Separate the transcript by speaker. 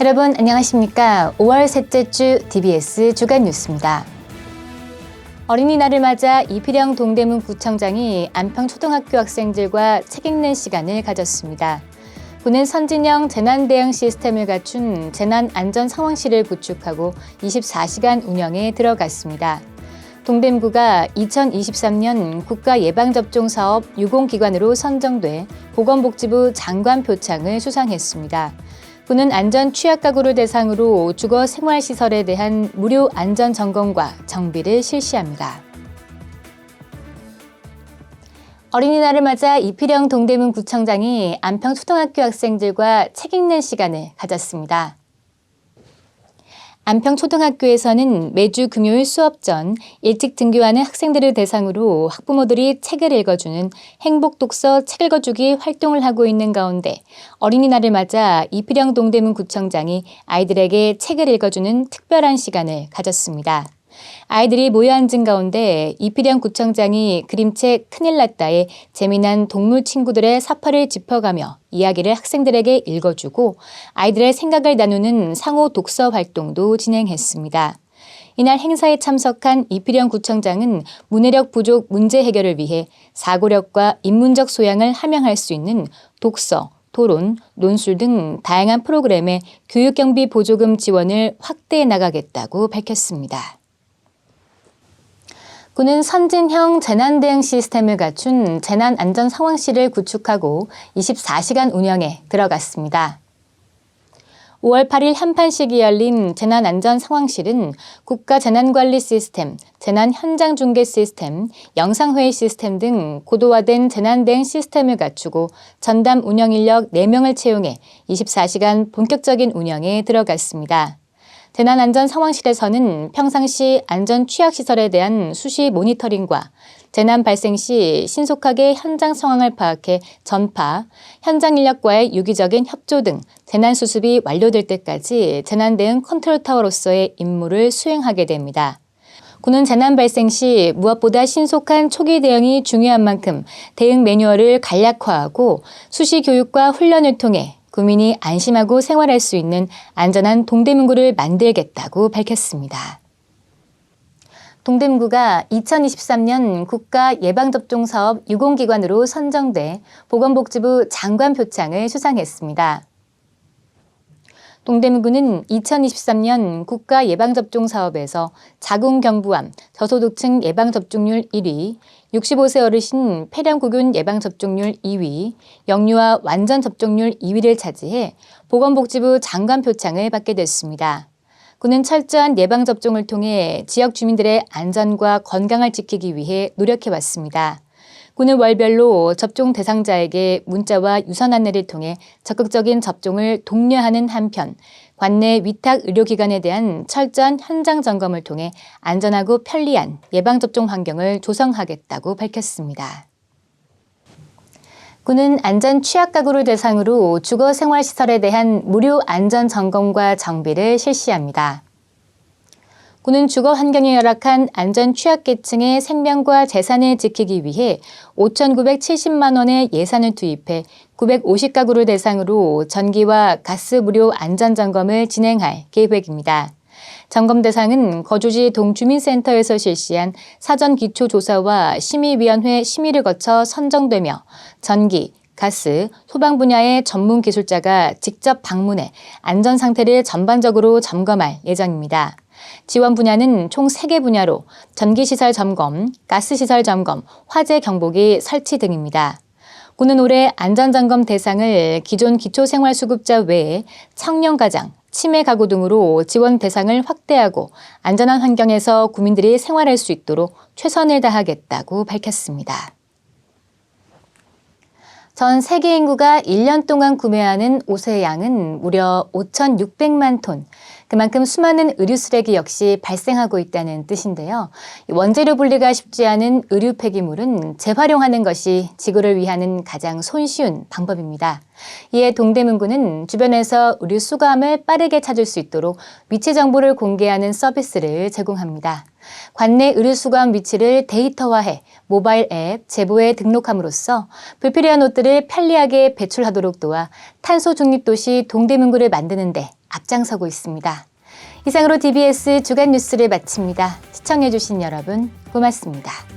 Speaker 1: 여러분 안녕하십니까? 5월 셋째 주 DBS 주간 뉴스입니다. 어린이날을 맞아 이필영 동대문 구청장이 안평 초등학교 학생들과 책 읽는 시간을 가졌습니다. 군은 선진형 재난 대응 시스템을 갖춘 재난 안전 상황실을 구축하고 24시간 운영에 들어갔습니다. 동대문구가 2023년 국가 예방접종 사업 유공기관으로 선정돼 보건복지부 장관 표창을 수상했습니다. 군은 안전 취약 가구를 대상으로 주거 생활 시설에 대한 무료 안전 점검과 정비를 실시합니다. 어린이날을 맞아 이필영 동대문 구청장이 안평 초등학교 학생들과 책 읽는 시간을 가졌습니다. 안평 초등학교에서는 매주 금요일 수업 전 일찍 등교하는 학생들을 대상으로 학부모들이 책을 읽어주는 행복 독서 책 읽어주기 활동을 하고 있는 가운데 어린이날을 맞아 이필영 동대문 구청장이 아이들에게 책을 읽어주는 특별한 시간을 가졌습니다. 아이들이 모여 앉은 가운데 이필영 구청장이 그림책 큰일 났다에 재미난 동물 친구들의 사파를 짚어가며 이야기를 학생들에게 읽어주고 아이들의 생각을 나누는 상호 독서 활동도 진행했습니다. 이날 행사에 참석한 이필영 구청장은 문해력 부족 문제 해결을 위해 사고력과 인문적 소양을 함양할 수 있는 독서, 토론, 논술 등 다양한 프로그램의 교육경비 보조금 지원을 확대해 나가겠다고 밝혔습니다. 군은 선진형 재난 대응 시스템을 갖춘 재난 안전 상황실을 구축하고 24시간 운영에 들어갔습니다. 5월 8일 한판식이 열린 재난안전상황실은 국가재난관리 시스템, 재난현장중계 시스템, 영상회의 시스템 등 고도화된 재난대응 시스템을 갖추고 전담 운영인력 4명을 채용해 24시간 본격적인 운영에 들어갔습니다. 재난안전 상황실에서는 평상시 안전 취약 시설에 대한 수시 모니터링과 재난 발생 시 신속하게 현장 상황을 파악해 전파, 현장 인력과의 유기적인 협조 등 재난 수습이 완료될 때까지 재난 대응 컨트롤 타워로서의 임무를 수행하게 됩니다. 군은 재난 발생 시 무엇보다 신속한 초기 대응이 중요한 만큼 대응 매뉴얼을 간략화하고 수시 교육과 훈련을 통해 국민이 안심하고 생활할 수 있는 안전한 동대문구를 만들겠다고 밝혔습니다. 동대문구가 2023년 국가 예방접종 사업 유공기관으로 선정돼 보건복지부 장관 표창을 수상했습니다. 동대문구는 2023년 국가 예방접종 사업에서 자궁경부암, 저소득층 예방접종률 1위, 65세 어르신 폐렴구균 예방접종률 2위, 영유아 완전 접종률 2위를 차지해 보건복지부 장관 표창을 받게 됐습니다. 구는 철저한 예방접종을 통해 지역 주민들의 안전과 건강을 지키기 위해 노력해왔습니다. 군은 월별로 접종 대상자에게 문자와 유선 안내를 통해 적극적인 접종을 독려하는 한편 관내 위탁 의료기관에 대한 철저한 현장 점검을 통해 안전하고 편리한 예방접종 환경을 조성하겠다고 밝혔습니다. 군은 안전 취약 가구를 대상으로 주거 생활 시설에 대한 무료 안전 점검과 정비를 실시합니다. 군은 주거 환경에 열악한 안전 취약계층의 생명과 재산을 지키기 위해 5,970만 원의 예산을 투입해 950가구를 대상으로 전기와 가스 무료 안전 점검을 진행할 계획입니다. 점검 대상은 거주지 동주민센터에서 실시한 사전 기초 조사와 심의위원회 심의를 거쳐 선정되며 전기, 가스, 소방 분야의 전문 기술자가 직접 방문해 안전 상태를 전반적으로 점검할 예정입니다. 지원 분야는 총 3개 분야로 전기시설 점검, 가스시설 점검, 화재 경보기 설치 등입니다. 군은 올해 안전점검 대상을 기존 기초생활수급자 외에 청년가장, 치매 가구 등으로 지원 대상을 확대하고 안전한 환경에서 국민들이 생활할 수 있도록 최선을 다하겠다고 밝혔습니다. 전 세계 인구가 1년 동안 구매하는 옷의 양은 무려 5,600만 톤, 그만큼 수많은 의류 쓰레기 역시 발생하고 있다는 뜻인데요. 원재료 분리가 쉽지 않은 의류 폐기물은 재활용하는 것이 지구를 위하는 가장 손쉬운 방법입니다. 이에 동대문구는 주변에서 의류 수거함을 빠르게 찾을 수 있도록 위치 정보를 공개하는 서비스를 제공합니다. 관내 의류 수거함 위치를 데이터화해 모바일 앱 제보에 등록함으로써 불필요한 옷들을 편리하게 배출하도록 도와 탄소 중립 도시 동대문구를 만드는데 앞장서고 있습니다. 이상으로 DBS 주간 뉴스를 마칩니다. 시청해주신 여러분 고맙습니다.